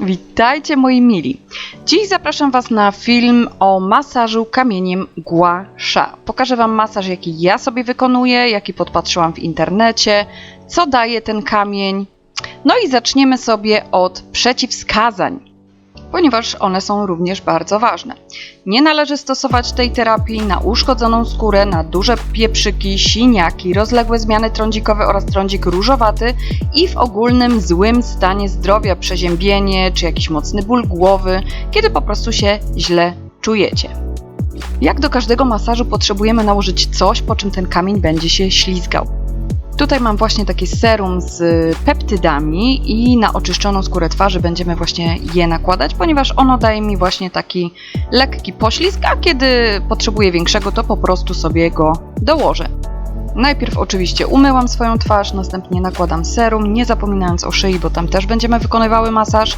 Witajcie moi mili. Dziś zapraszam Was na film o masażu kamieniem gua sha. Pokażę Wam masaż, jaki ja sobie wykonuję, jaki podpatrzyłam w internecie, co daje ten kamień. No i zaczniemy sobie od przeciwwskazań, ponieważ one są również bardzo ważne. Nie należy stosować tej terapii na uszkodzoną skórę, na duże pieprzyki, siniaki, rozległe zmiany trądzikowe oraz trądzik różowaty i w ogólnym złym stanie zdrowia, przeziębienie czy jakiś mocny ból głowy, kiedy po prostu się źle czujecie. Jak do każdego masażu potrzebujemy nałożyć coś, po czym ten kamień będzie się ślizgał. Tutaj mam właśnie takie serum z peptydami i na oczyszczoną skórę twarzy będziemy właśnie je nakładać, ponieważ ono daje mi właśnie taki lekki poślizg, a kiedy potrzebuję większego, to po prostu sobie go dołożę. Najpierw oczywiście umyłam swoją twarz, następnie nakładam serum, nie zapominając o szyi, bo tam też będziemy wykonywały masaż.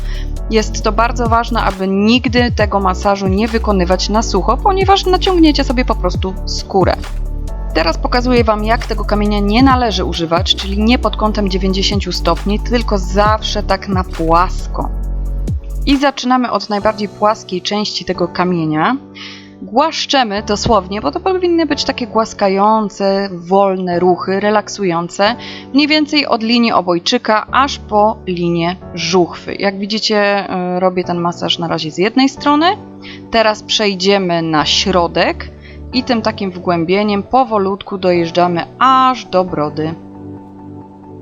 Jest to bardzo ważne, aby nigdy tego masażu nie wykonywać na sucho, ponieważ naciągniecie sobie po prostu skórę. Teraz pokazuję Wam, jak tego kamienia nie należy używać, czyli nie pod kątem 90 stopni, tylko zawsze tak na płasko. I zaczynamy od najbardziej płaskiej części tego kamienia. Głaszczemy dosłownie, bo to powinny być takie głaskające, wolne ruchy, relaksujące, mniej więcej od linii obojczyka aż po linię żuchwy. Jak widzicie, y, robię ten masaż na razie z jednej strony. Teraz przejdziemy na środek i tym takim wgłębieniem powolutku dojeżdżamy aż do brody.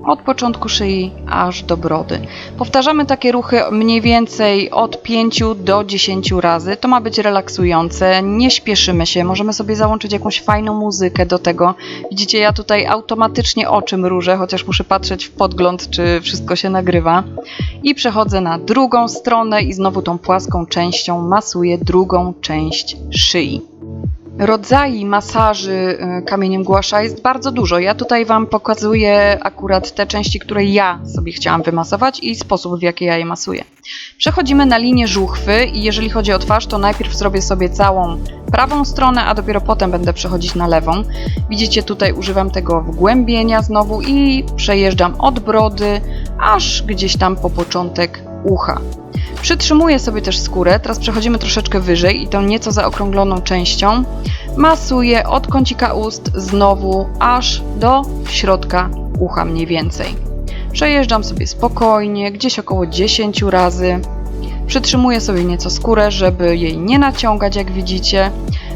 Od początku szyi aż do brody. Powtarzamy takie ruchy mniej więcej od 5 do 10 razy. To ma być relaksujące, nie śpieszymy się, możemy sobie załączyć jakąś fajną muzykę do tego. Widzicie, ja tutaj automatycznie oczy mrużę, chociaż muszę patrzeć w podgląd, czy wszystko się nagrywa. I przechodzę na drugą stronę i znowu tą płaską częścią masuję drugą część szyi. Rodzajów masaży y, kamieniem głasza jest bardzo dużo. Ja tutaj Wam pokazuję akurat te części, które ja sobie chciałam wymasować i sposób, w jaki ja je masuję. Przechodzimy na linię żuchwy i jeżeli chodzi o twarz, to najpierw zrobię sobie całą prawą stronę, a dopiero potem będę przechodzić na lewą. Widzicie, tutaj używam tego wgłębienia znowu i przejeżdżam od brody aż gdzieś tam po początek ucha. Przytrzymuję sobie też skórę, teraz przechodzimy troszeczkę wyżej i tą nieco zaokrągloną częścią masuję od kącika ust znowu aż do środka ucha mniej więcej. Przejeżdżam sobie spokojnie, gdzieś około 10 razy. Przytrzymuję sobie nieco skórę, żeby jej nie naciągać, jak widzicie.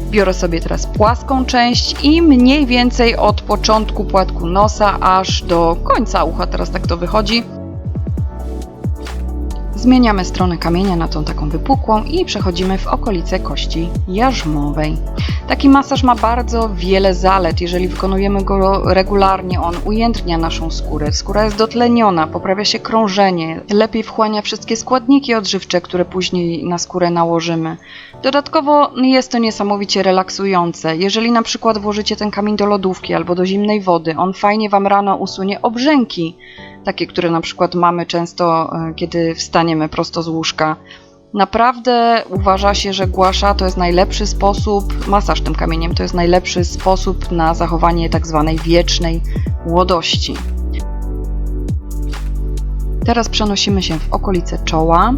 Biorę sobie teraz płaską część i mniej więcej od początku płatku nosa aż do końca ucha, teraz tak to wychodzi. Zmieniamy stronę kamienia na tą taką wypukłą i przechodzimy w okolice kości jarzmowej. Taki masaż ma bardzo wiele zalet. Jeżeli wykonujemy go regularnie, on ujędrnia naszą skórę. Skóra jest dotleniona, poprawia się krążenie, lepiej wchłania wszystkie składniki odżywcze, które później na skórę nałożymy. Dodatkowo jest to niesamowicie relaksujące. Jeżeli na przykład włożycie ten kamień do lodówki albo do zimnej wody, on fajnie Wam rano usunie obrzęki takie, które na przykład mamy często, e, kiedy wstaniemy prosto z łóżka. Naprawdę uważa się, że głasza to jest najlepszy sposób, masaż tym kamieniem to jest najlepszy sposób na zachowanie tak zwanej wiecznej młodości. Teraz przenosimy się w okolice czoła.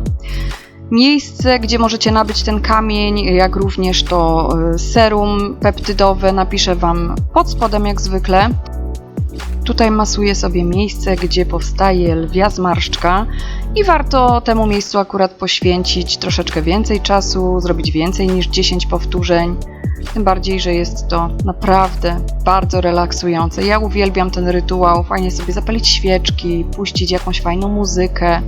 Miejsce, gdzie możecie nabyć ten kamień, jak również to e, serum peptydowe, napiszę Wam pod spodem jak zwykle. Tutaj masuję sobie miejsce, gdzie powstaje lwia zmarszczka i warto temu miejscu akurat poświęcić troszeczkę więcej czasu, zrobić więcej niż 10 powtórzeń. Tym bardziej, że jest to naprawdę bardzo relaksujące. Ja uwielbiam ten rytuał. Fajnie sobie zapalić świeczki, puścić jakąś fajną muzykę.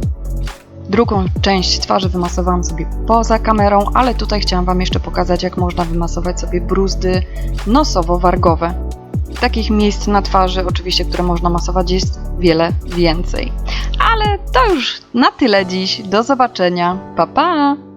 Drugą część twarzy wymasowałam sobie poza kamerą, ale tutaj chciałam Wam jeszcze pokazać, jak można wymasować sobie bruzdy nosowo-wargowe. Takich miejsc na twarzy, oczywiście, które można masować, jest wiele więcej. Ale to już na tyle dziś. Do zobaczenia. Pa pa!